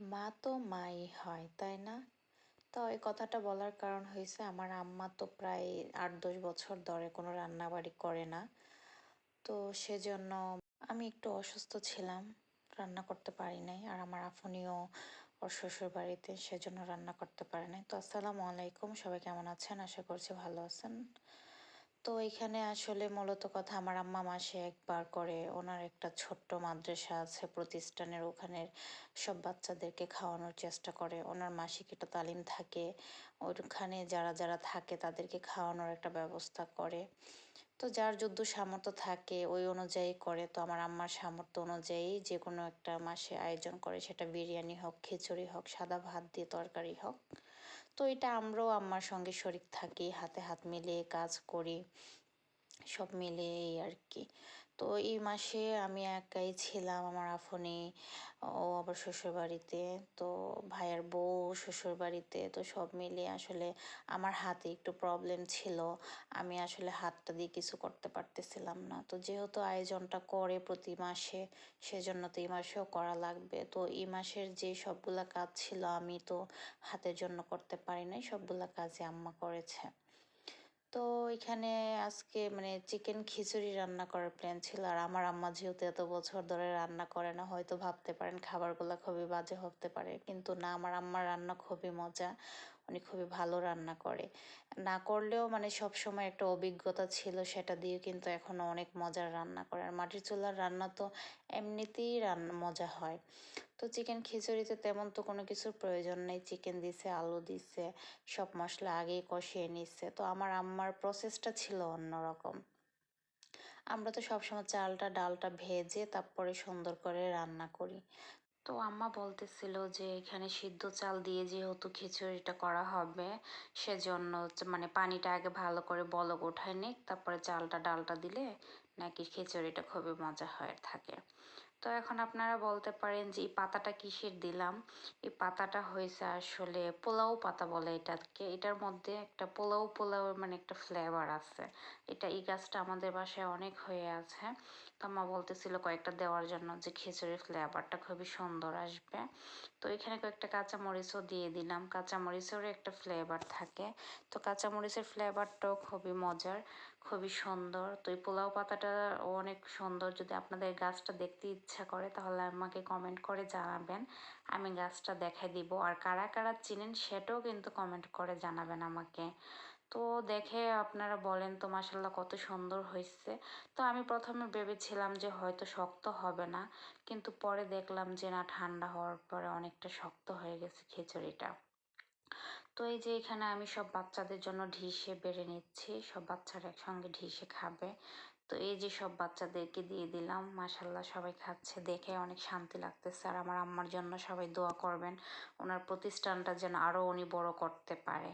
মা তো মাই হয়, তাই না? তো এই কথাটা বলার কারণ হয়েছে আমার আম্মা তো প্রায় আট দশ বছর ধরে কোনো রান্নাবাড়ি করে না। তো সেজন্য আমি একটু অসুস্থ ছিলাম, রান্না করতে পারি নাই। আর আমার আফুনিও ওর শ্বশুর বাড়িতে সেজন্য রান্না করতে পারে নাই। তো আসসালামু আলাইকুম, সবাই কেমন আছেন? আশা করছি ভালো আছেন। তো এখানে আসলে মূলত কথা আমার আম্মা মাসে একবার করে ওনার একটা ছোট্ট মাদ্রাসা আছে, প্রতিষ্ঠানের ওখানের সব বাচ্চাদেরকে খাওয়ানোর চেষ্টা করে। ওনার মাসিক একটা তালিম থাকে ওইখানে যারা যারা থাকে তাদেরকে খাওয়ানোর একটা ব্যবস্থা করে। তো যার যুদ্ধ সামর্থ্য থাকে ওই অনুযায়ী করে। তো আমার আম্মার সামর্থ্য অনুযায়ী যে কোনো একটা মাসে আয়োজন করে, সেটা বিরিয়ানি হোক, খিচুড়ি হোক, সাদা ভাত দিয়ে তরকারি হোক। তো এটা আমরাও আম্মার সঙ্গে শরিক থাকি, হাতে হাত মিলিয়ে কাজ করি, সব মিলিয়ে আর কি। তো এই মাসে আমি একাই ছিলাম আমার আফনি, ও আবার শ্বশুরবাড়িতে। তো ভাইয়ের বউ শ্বশুরবাড়িতে, তো সব মিলিয়ে আসলে আমার হাতে একটু প্রবলেম ছিল। আমি আসলে হাতটা দিয়ে কিছু করতে পারতেছিলাম না। তো যেহেতু আয়োজনটা করে প্রতি মাসে, সেজন্য তো এই মাসেও করা লাগবে। তো এই মাসের যে সবগুলা কাজ ছিল, আমি তো হাতের জন্য করতে পারি নাই, সবগুলা কাজে আম্মা করেছে। তো এখানে আজকে মানে চিকেন খিচুড়ি রান্না করার প্ল্যান ছিল। আর আমার আম্মা যেহেতু এত বছর ধরে রান্না করে না, হয়তো ভাবতে পারেন খাবারগুলো খুবই বাজে হতে পারে। কিন্তু না, আমার আম্মার রান্না খুবই মজা। উনি খুবই ভালো রান্না করে। না করলেও মানে সব সময় একটা অভিজ্ঞতা ছিল সেটা দিয়ে কিন্তু এখনও অনেক মজার রান্না করে। আর মাটির চুলার রান্না তো এমনিতেই রান্না মজা হয়। তো চিকেন খিচুড়িতে তেমন তো কোনো কিছুর প্রয়োজন নেই। চিকেন দিছে, আলু দিছে, সব মশলা আগেই কষিয়ে নিচ্ছে তো আমার আম্মার প্রসেসটা ছিল অন্যরকম। আমরা তো সবসময় চালটা, ডালটা ভেজে তারপরে সুন্দর করে রান্না করি। তো আম্মা বলতেছিল যে, এখানে সিদ্ধ চাল দিয়ে যেহেতু খিচুড়িটা করা হবে, সেজন্য মানে পানিটা আগে ভালো করে বলক ওঠায় নিক, তারপরে চালটা, ডালটা দিলে নাকি খিচুড়িটা খুবই মজা হয়ে থাকে। তো এখন আপনারা বলতে পারেন যে, এই পাতাটা কিসের দিলাম? এই পাতাটা হয়েছে আসলে পোলাও পাতা বলে এটাকে। এটার মধ্যে একটা পোলাও পোলাও মানে একটা ফ্লেভার আছে। এটা এই গাছটা আমাদের বাসায় অনেক হয়ে আছে। তো মা বলতেছিল কয়েকটা দেওয়ার জন্য যে, খিচুড়ির ফ্লেভারটা খুবই সুন্দর আসবে। তো এখানে কয়েকটা কাঁচামরিচও দিয়ে দিলাম। কাঁচামরিচেরও একটা ফ্লেভার থাকে। তো কাঁচামরিচের ফ্লেভারটাও খুবই মজার, খুবই সুন্দর। তো এই পোলাও পাতাটা অনেক সুন্দর। যদি আপনাদের গাছটা দেখতে ইচ্ছা করে তাহলে আমাকে কমেন্ট করে জানাবেন। আমি গাছটা দেখাই দিব। আর কারা কারা চিনেন সেটাও কিন্তু কমেন্ট করে জানাবেন আমাকে। তো দেখে আপনারা বলেন তো মাসাল্লাহ কত সুন্দর হয়েছে। তো আমি প্রথমে ভেবেছিলাম যে হয়তো শক্ত হবে না। কিন্তু পরে দেখলাম যে না, ঠান্ডা হওয়ার পরে অনেকটা শক্ত হয়ে গেছে খিচুড়িটা। তো এই যে এখানে আমি সব বাচ্চাদের জন্য ঢিসে বেড়ে নিচ্ছি। সব বাচ্চারা একসঙ্গে ঢিসে খাবে। তো এই যে সব বাচ্চাদেরকে দিয়ে দিলাম। মাসাল্লাহ সবাই খাচ্ছে। দেখে অনেক শান্তি লাগতেছে। আর আমার আম্মার জন্য সবাই দোয়া করবেন। ওনার প্রতিষ্ঠানটা যেন আরও উনি বড় করতে পারে।